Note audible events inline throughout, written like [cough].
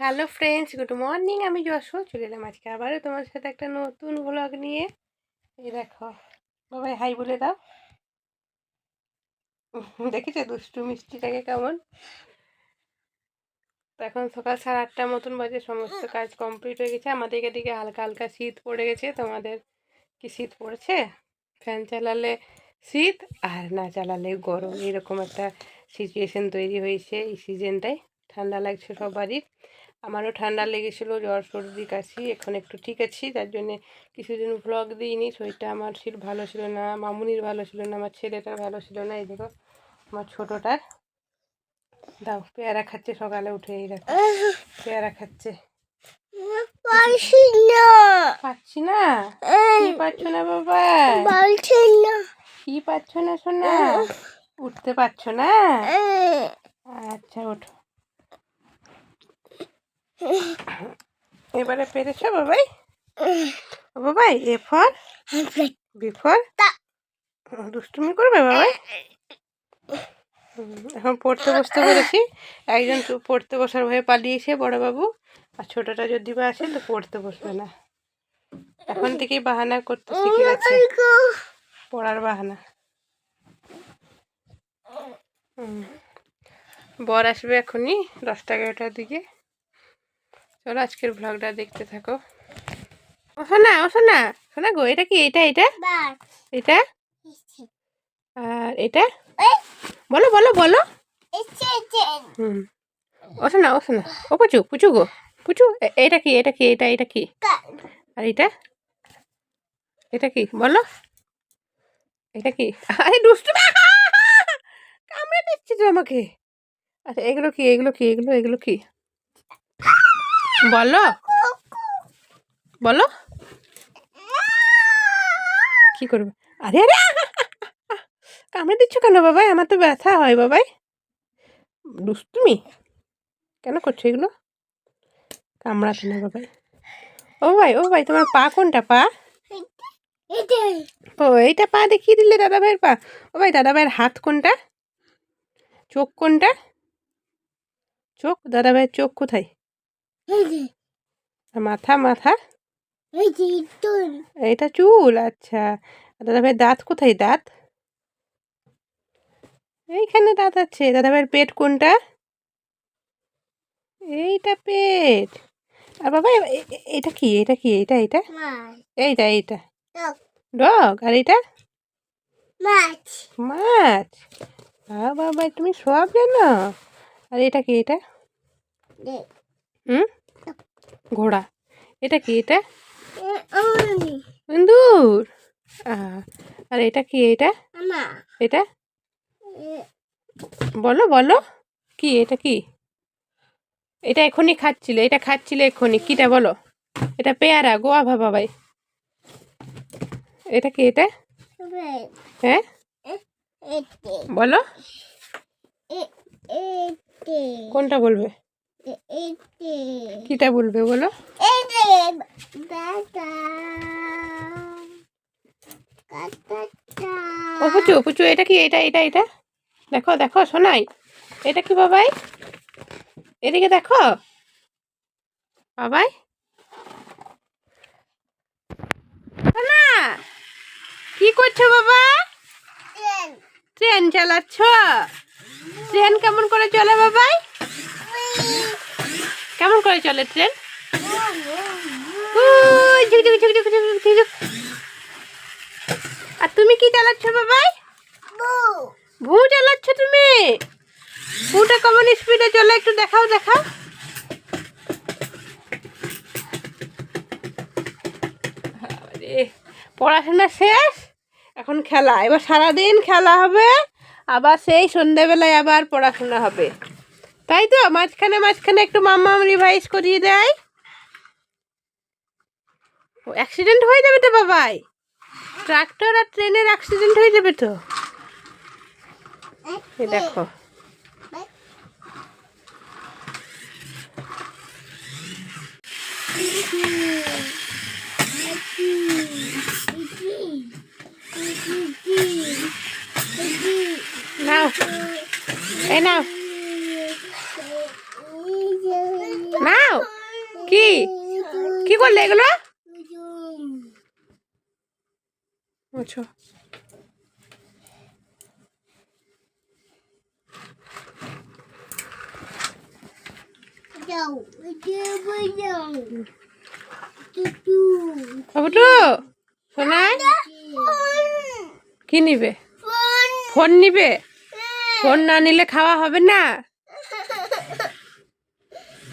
Hello friends good morning আমি যশো চলে এলাম আজকে আবারও তোমার সাথে একটা নতুন ব্লগ নিয়ে। এই দেখো, বাবাই হাই বলে দাও। দেখেছ দুষ্টু মিষ্টিটাকে কেমন? এখন সকাল সাড়ে আটটার মতন বাজে, সমস্ত কাজ কমপ্লিট হয়ে গেছে। আমাদের এদিকে হালকা হালকা শীত পড়ে গেছে। তোমাদের কি শীত পড়ছে? ফ্যান চালালে শীত, আর না চালালে গরম। এরকম একটা সিচুয়েশন তৈরি হয়েছে এই সিজনটায় ঠান্ডা লাগছে সবারই। আমারও ঠান্ডা লেগেছিল জ্বর সর্দি কাশি এখন একটু ঠিক আছি তার জন্যে কিছুদিন ভ্লগ দিইনি শরীরটা আমার ছিল ভালো ছিল না মামুনির ভালো ছিল না আমার ছেলেটার ভালো ছিল না এই দেখো আমার ছোটোটার। দাও পেয়ারা খাচ্ছে সকালে উঠে এই দেখো পেয়ারা খাচ্ছে। পারছি না। পাচ্ছি না? কি পাচ্ছ না বাবা? না। কি পাচ্ছ না শোনা উঠতে পারছ না? আচ্ছা ওঠো। এবারে পেরেছ বাবাই? ও বাবাই এ ফর বি ফর দুষ্টুমি করবে বাবাই? এখন পড়তে বসতে বলেছি একজন তো পড়তে বসার ভয়ে পালিয়েছে বড় বাবু আর ছোটটা যদি বা আসে তো পড়তে বসবে না। এখন থেকেই বাহানা করতে শিখে গেছে পড়ার বাহানা। বর আসবে এখনই দশটা এগারোটার দিকে। চলো আজকের ব্লগটা দেখতে থাকো। ও শোনা ও শোনা শোনা গো এটা কি এটা এটা? এটা? আর এটা? বলো বলো বলো। হুম। ও শোনা ও শোনা ও পুচু পুচু গো পুচু এটা কি এটা কি এটা এটা কি? আর এটা? এটা কি বলো। এটা কি? আরে দুষ্টু কামড়ে দিচ্ছি তো আমাকে। আচ্ছা এগুলো কি এগুলো কি এগুলো এগুলো কি? বলো। বলো। কি করবে? আরে আরে। কামড়ে দিচ্ছ কেন বাবাই? আমার তো ব্যথা হয় বাবাই। দুষ্টুমি? কেন করছ এগুলো? কামড়াতে না বাবাই। ও ভাই ও ভাই, তোমার পা কোনটা পা? ও, এইটা পা দেখিয়ে দিলে দাদা ভাইয়ের পা। ও ভাই দাদা ভাইয়ের হাত কোনটা? চোখ কোনটা? চোখ? দাদা ভাইয়ের চোখ কোথায়? [laughs] মাথা মাথা? এটা চুল আচ্ছা। দাদা ভাইয়ের দাঁত কোথায় দাঁত? এইখানে দাঁত আছে। দাদা ভাইয়ের পেট কোনটা? এইটা পেট। আর বাবা এটা কি? এটা কি? এটা এটা? এইটা এইটা। ডগ। আর এটা? মাছ। মাছ? বাবা তুমি সব জানো। আর এটা কি? এটা? হুম? ঘোড়া। এটা কি এটা? ইন্দুর। আর এটা কি এটা? এটা? বলো বলো। কি এটা কি? এটা এখনই খাচ্ছিলে এটা খাচ্ছিলে এখনই। কিটা বলো? এটা পেয়ারা গোয়া ভাবা ভাই। এটা কি এটা? হ্যাঁ? বলো। কোনটা বলবে? কিটা বলবে বলো? ও পুচু পুচু এটা কি? এটা এটা এটা? দেখো দেখো শোনাই এটা কি বাবাই? এদিকে দেখো। বাবাই? না কি করছ বাবা? ট্রেন। চালাচ্ছ? ট্রেন কেমন করে চলে বাবাই? কেমন করে চলে ট্রেন। আর তুমি কি চালাচ্ছ বাবাই? ভু চালাচ্ছ তুমি? ভুটা কেমন স্পিডে চলে একটু দেখাও দেখাও। আরে, পড়াশোনা শেষ? এখন খেলা এবার সারাদিন খেলা হবে আবার সেই সন্ধেবেলায় আবার পড়াশোনা হবে। তাই তো? মাঝখানে মাঝখানে একটু মাম্মাম রিভাইজ করিয়ে দেয়। ও অ্যাক্সিডেন্ট হয়ে যাবে তো বাবাই? ট্রাক্টর আর ট্রেনের অ্যাক্সিডেন্ট হয়ে যাবে তো? দেখো। নাও। এই নাও। নাও। করলে এগুলো? আচ্ছা। বাবুটু শোনায় কি নিবে? ফোন। ফোন নিবে? ফোন না নিলে খাওয়া হবে না?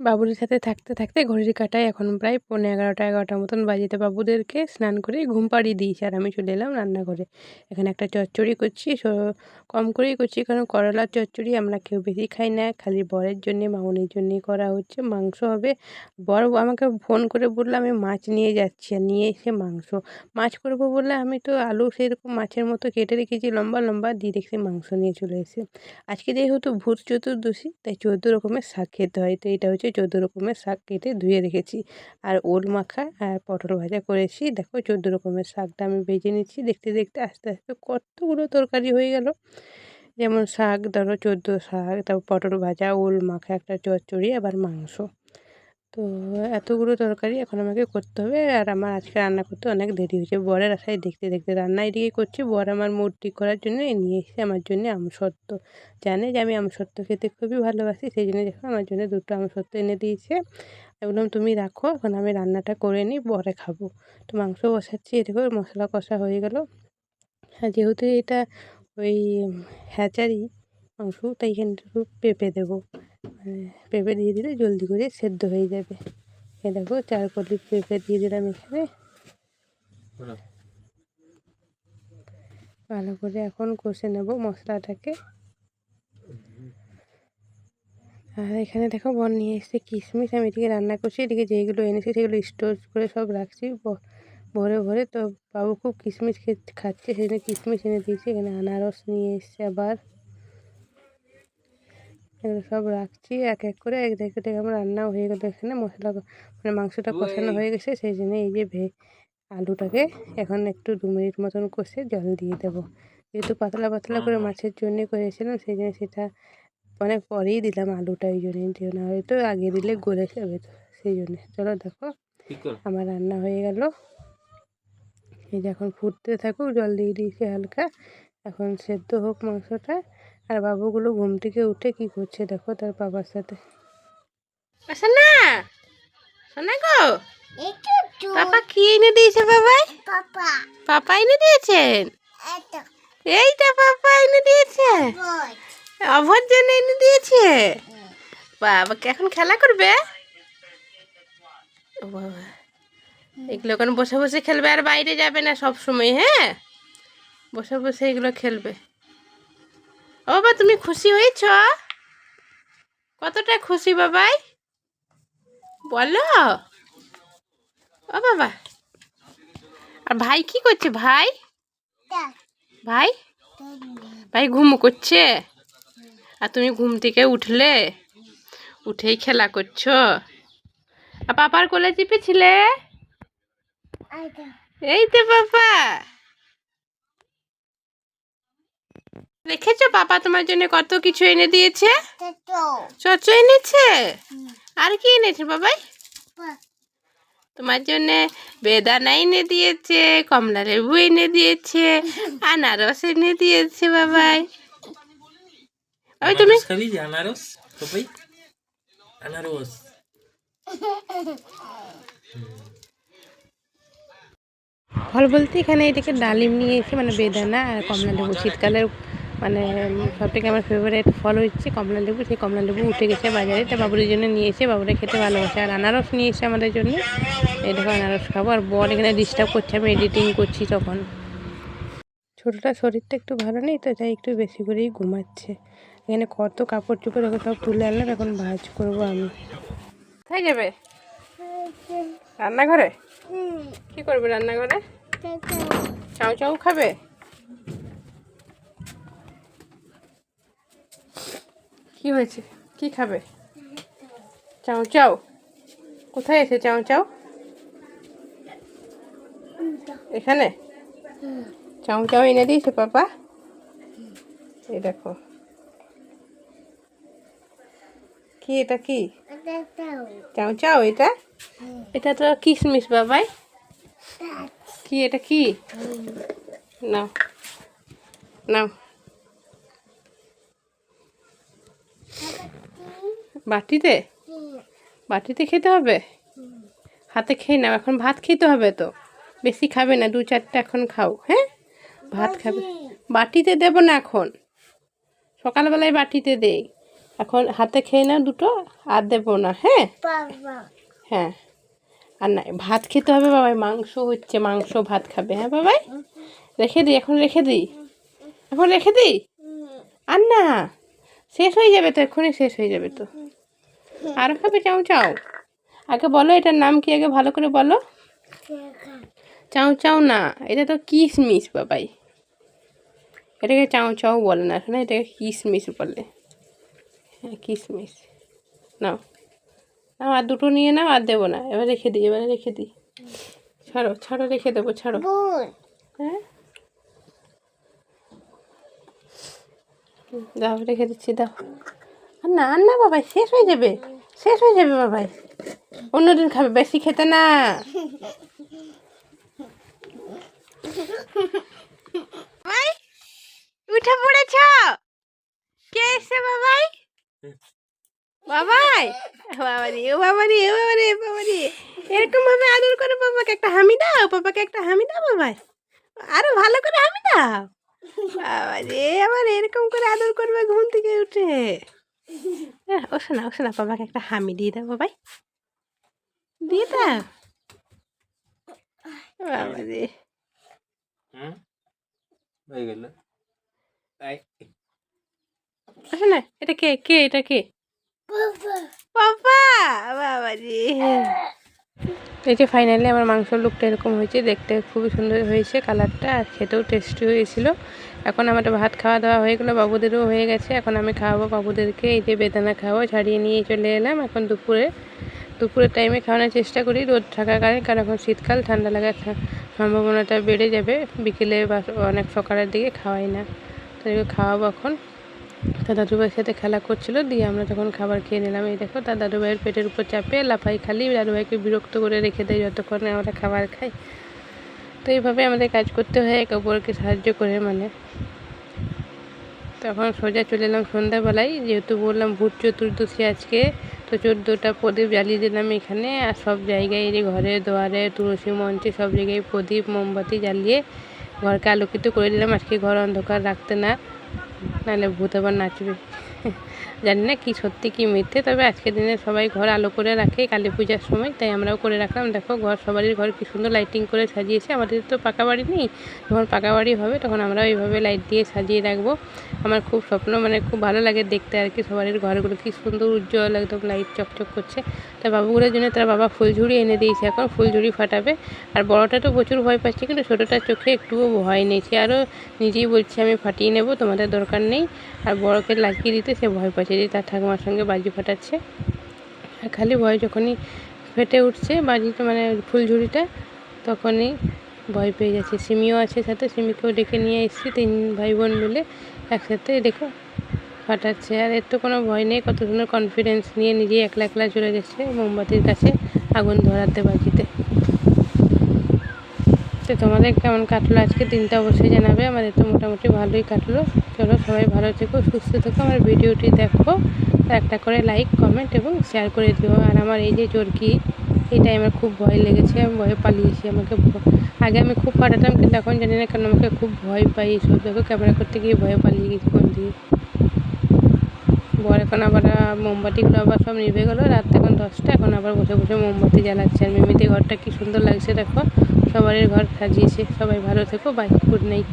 বাবুদের সাথে থাকতে থাকতে ঘড়ির কাটায় এখন প্রায় পৌনে এগারোটা, এগারোটার মতন বাজিতে বাবুদেরকে স্নান করে ঘুম পাড়িয়ে দিয়েছি আর আমি চলে এলাম রান্নাঘরে। এখানে একটা চচ্চড়ি করছি কম করেই করছি, কারণ করলার চচ্চড়ি আমরা কেউ বেশি খাই না। খালি বরের জন্যে, মামনের জন্যেই করা হচ্ছে। মাংস হবে। বর আমাকে ফোন করে বলল, আমি মাছ নিয়ে যাচ্ছি, আর নিয়ে এসে মাংস। মাছ করব বললে আমি তো আলু সেরকম মাছের মতো কেটে রেখেছি, লম্বা লম্বা। দিয়ে দেখছি মাংস নিয়ে চলে এসে আজকে যেহেতু ভূত চতুর্দশী, তাই চোদ্দ রকমের শাক খেতে হয়। তো এটা হচ্ছে চোদ্দ রকমের শাক কেটে ধুয়ে রেখেছি। আর ওল মাখা আর পটল ভাজা করেছি। দেখো চোদ্দ রকমের শাকটা আমি ভেজে নিচ্ছি। দেখতে দেখতে আস্তে আস্তে কতগুলো তরকারি হয়ে গেল। যেমন শাক, ধরো চোদ্দ শাক, তারপর পটল ভাজা, ওল মাখা, একটা চচ্চড়ি, আবার মাংস। তো এতগুলো তরকারি এখন আমাকে করতে হবে। আর আমার আজকে রান্না করতে অনেক দেরি হয়েছে। বরের আশায় দেখতে দেখতে রান্না এদিকে করছি। বর আমার মুড ঠিক করার জন্য নিয়ে এসেছে আমার জন্য আমসত্ত্ব। জানে যে আমি আমসত্ত্ব খেতে খুবই ভালোবাসি, সেই জন্য দেখো আমার জন্য দুটো আমসত্ত্ব এনে দিয়েছে। বললাম, তুমি রাখো, এখন আমি রান্নাটা করে নিই পরে খাব। তো মাংস বসাচ্ছি দেখো মশলা কষা হয়ে গেল। আর যেহেতু এটা ওই হ্যাচারি মাংস, তাই এখানে পেঁপে দেবো। পেঁপে দিয়ে দিলে জলদি করে সেদ্ধ হয়ে যাবে। এ দেখো চার কলি পেঁপে দিয়ে দিলাম এখানে। ভালো করে এখন কষে নেব মশলাটাকে। আর এখানে দেখো বন নিয়ে এসেছে কিশমিশ। আমি এদিকে রান্না করছি এদিকে যেগুলো এনেছি সেগুলো স্টোর করে সব রাখছি। ভরে ভরে তো বাবু খুব কিশমিশ খেতে খাচ্ছে সেই জন্য কিশমিশ এনে দিয়েছি। এখানে আনারস নিয়ে এসছে আবার। এগুলো সব রাখছি এক এক করে এক দেখে দেখে আমার রান্নাও হয়ে গেলো এখানে। মশলা মানে মাংসটা কষানো হয়ে গেছে সেই জন্য এই যে ভে আলুটাকে এখন একটু দু মিনিট মতন কষে জল দিয়ে দেবো। যেহেতু পাতলা পাতলা করে মাছের জন্য করেছিলাম সেই জন্য সেটা অনেক পরেই দিলাম আলুটা ওই জন্যই দিও না হয়তো আগে দিলে গলে যাবে তো সেই জন্যে। চলো দেখো আমার রান্না হয়ে গেল। এই যে এখন ফুটতে থাকুক জল দিয়ে দিয়েছি হালকা। এখন সেদ্ধ হোক মাংসটা। আর বাবুগুলো ঘুম থেকে উঠে কি করছে দেখো তার বাবার সাথে। না শোনা গো। পাপা কি এনে দিয়েছে বাবাই? পাপা। পাপা এনে দিয়েছেন? এইটা পাপা এনে দিয়েছে? অভর জন্য এনে দিয়েছে? বাবা কি এখন খেলা করবে? ও বাবা। এগুলো এখন বসে বসে খেলবে আর বাইরে যাবে না সব সময় হ্যাঁ? বসে বসে এগুলো খেলবে। ও বাবা তুমি খুশি হয়েছ? কতটা খুশি বাবাই? বলো। ও বাবা। আর ভাই কি করছে ভাই? ভাই? ভাই ঘুম করছে? আর তুমি ঘুম থেকে উঠলে? উঠেই খেলা করছ? আর পাপার কোলে চিপেছিলে? এই তো পাপা। দেখেছ বাবা তোমার জন্য কত কিছু এনে দিয়েছে? তো চচ এনেছে? আর কি এনেছে বাবাই? তোমার জন্য বেদানা এনে দিয়েছে কমলা লেবু এনে দিয়েছে আনারস এনে দিয়েছে বাবাই। ওই তুমি আনারস খাবি আনারস? পাপাই আনারস। ফল বলতে এখানে এটাকে ডালিম নিয়ে এসে মানে বেদানা আর কমলা লেবু শীতকালের মানে সব থেকে আমার ফেভারিট ফল হচ্ছে কমলা লেবু। সেই কমলা লেবু উঠে গেছে বাজারে। তা বাবুরের জন্য নিয়ে এসে বাবুরা খেতে ভালোবাসে। আর আনারস নিয়ে এসে আমাদের জন্য। এই দেখো আনারস খাব। আর বর এখানে ডিস্টার্ব করছে। আমি এডিটিং করছি তখন। ছোটোটার শরীরটা একটু ভালো নেই তো তাই একটু বেশি করেই ঘুমাচ্ছে। এখানে কত কাপড় চোপড় ওকে সব তুলে আনলাম। এখন ভাজ করব আমি। তাই যাবে? রান্নাঘরে? কি করবে রান্নাঘরে? চাউ চাউ খাবে? কি হয়েছে? কি খাবে? চাউ চাউ কোথায় এসে চাউ চাউ এখানে? চাউ চাউ এনে দিয়েছে পাপা। এই দেখো। কি এটা কি? চাও চাও এটা? এটা তো কিশমিশ বাবাই। কি এটা কি? নাও। নাও। বাটিতে? বাটিতে খেতে হবে? হাতে খেয়ে নাও এখন ভাত খেতে হবে তো। বেশি খাবে না দু চারটে এখন খাও হ্যাঁ? ভাত খাবে। বাটিতে দেবো না এখন। সকালবেলায় বাটিতে দেই। এখন হাতে খেয়ে নাও দুটো আর দেবো না হ্যাঁ? হ্যাঁ। আর না ভাত খেতে হবে বাবাই মাংস হচ্ছে মাংস ভাত খাবে হ্যাঁ বাবাই? রেখে দিই এখন রেখে দিই। এখন রেখে দিই? আর না শেষ হয়ে যাবে তো এক্ষুনি শেষ হয়ে যাবে তো। আরও খাবে? চাও চাও। আগে বলো এটার নাম কি আগে ভালো করে বলো? চাও চাও না এটা তো কিশমিশ বাবাই। এটাকে চাও চাও বলে না শোনা এটাকে কিশমিশ বলে। হ্যাঁ কিশমিশ নাও। নাও আর দুটো নিয়ে নাও আর দেবো না। এবার রেখে দিই এবারে রেখে দিই। ছাড়ো ছাড়ো রেখে দেবো ছাড়ো। হ্যাঁ? দাও, রেখে দিচ্ছি, দাও। না না, বাবাই, শেষ হয়ে যাবে। শেষ হয়ে যাবে, বাবাই। অন্যদিন খাবে, বেশি খেতে না। উঠে পড়েছ? কে এসছে, বাবাই? বাবাই বাবারি ও বাবারি ও বাবারি বাবারি এরকম ভাবে আদর করে বাবাকে একটা হামি দাও, বাবাকে একটা হামি দাও, বাবাই। আরও ভালো করে হামি দাও। বাবারে আবার এরকম করে আদর করবে ঘুম থেকে উঠে। হ্যাঁ, ও শোনা ও শোনা বাবাকে একটা হামি দিয়ে দাও বাবাই। দিয়ে দাও। বাবারে। হুম? হয়ে গেল। ও শোনা এটা কে কে এটা কে? বাবা বাবা বাবা রে এই যে ফাইনালি আমার মাংসর লুকটা এরকম হয়েছে, দেখতে খুবই সুন্দর হয়েছে কালারটা আর খেতেও টেস্টি হয়েছিল। এখন আমার ভাত খাওয়া দাওয়া হয়ে গেলো, বাবুদেরও হয়ে গেছে। এখন আমি খাওয়াবো বাবুদেরকে, এই যে বেদানা খাওয়াবো ছাড়িয়ে নিয়ে চলে এলাম। এখন দুপুরে, দুপুরের টাইমে খাওয়ানোর চেষ্টা করি রোদ থাকার কারণে, কারণ এখন শীতকাল, ঠান্ডা লাগার সম্ভাবনাটা বেড়ে যাবে। বিকেলে বা অনেক সকালের দিকে খাওয়াই না। তাদেরকে খাওয়াবো এখন। তা দাদুভাইয়ের সাথে খেলা করছিল, দিয়ে আমরা তখন খাবার খেয়ে নিলাম, এই দেখো তার দাদুভাইয়ের পেটের উপর চাপে লাফাই খালি, দাদুভাইকে বিরক্ত করে রেখে দেয় যতক্ষণ আমরা খাবার খাই। তো এইভাবে আমাদের কাজ করতে হয়, একে অপরকে সাহায্য করে মানে। তখন সোজা চলে এলাম সন্ধ্যাবেলায়, যেহেতু বললাম ভূত চতুর্দশী আজকে, তো চোদ্দোটা প্রদীপ জ্বালিয়ে দিলাম এখানে, আর সব জায়গায় যে ঘরে, দুয়ারে, তুলসী মঞ্চে সব জায়গায় প্রদীপ, মোমবাতি জ্বালিয়ে ঘরকে আলোকিত করে দিলাম। আজকে ঘর অন্ধকার রাখতে না। নাহলে ভূত আবার নাচবে। জানি না কি সত্যি, কি মিথ্যে, তবে আজকের দিনে সবাই ঘর আলো করে রাখে, কালী পূজার সময়, তাই আমরাও করে রাখলাম। দেখো, ঘর, সবারই ঘর কি সুন্দর লাইটিং করে সাজিয়েছে। আমাদের তো পাকা বাড়ি নেই, যখন পাকা বাড়ি হবে তখন আমরাও এইভাবে লাইট দিয়ে সাজিয়ে রাখব। আমার খুব স্বপ্ন মানে খুব ভালো লাগে দেখতে আর কি সবারই ঘরগুলো কি সুন্দর, উজ্জ্বল, একদম লাইট চকচক করছে। তা বাবুগুলোর জন্য তার বাবা ফুলঝুড়ি এনে দিয়েছে এখন ফুলঝুড়ি ফাটাবে। আর বড়টা তো প্রচুর ভয় পাচ্ছে, কিন্তু ছোটোটার চোখে একটুও ভয় নেই। আরও নিজেই বলছে, আমি ফাটিয়ে নেব, তোমাদের দরকার নেই। আর বড়কে লাগিয়ে দিতে সে ভয় পাচ্ছে। যে তার ঠাকুমার সঙ্গে বাজি ফাটাচ্ছে। আর খালি ভয় যখনই ফেটে উঠছে বাজিটা মানে ফুলঝুড়িটা তখনই ভয় পেয়ে যাচ্ছে। সিমিও আছে সাথে, সিমিকেও ডেকে নিয়ে এসেছি, তিন ভাই বোন মিলে একসাথে দেখো ফাটাচ্ছে। আর এর তো কোনো ভয় নেই, কত সুন্দর কনফিডেন্স নিয়ে নিজেই একলা একলা চলে যাচ্ছে মোমবাতির কাছে আগুন ধরাতে বাজিতে। তো তোমাদের কেমন কাটলো? আজকে দিনটা অবশ্যই জানাবে। আমাদের তো মোটামুটি ভালোই কাটলো। চলো সবাই ভালো থেকো, সুস্থ থেকো। আমার ভিডিওটি দেখো। একটা করে লাইক কমেন্ট এবং শেয়ার করে দিও। আর আমার এই যে চরকি এটাই আমার খুব ভয় লেগেছে। আমি ভয়ে পালিয়েছি। আমাকে আগে আমি খুব ফাটাতাম কিন্তু এখন জানি না কেন আমাকে খুব ভয় পাই এইসব। দেখো ক্যামেরা করতে গিয়ে ভয়ে পালিয়ে গেছি কোন দিয়ে বর এখন আবার মোমবাতিগুলো আবার সব নিভে গেলো। রাত এখন দশটা। এখন আবার বসে বসে মোমবাতি জ্বালাচ্ছে। আর মিমিতে ঘরটা কি সুন্দর লাগছে দেখো। সবারই ঘর সাজিয়েছে। সবাই ভালো থেকো বাই গুড নাইট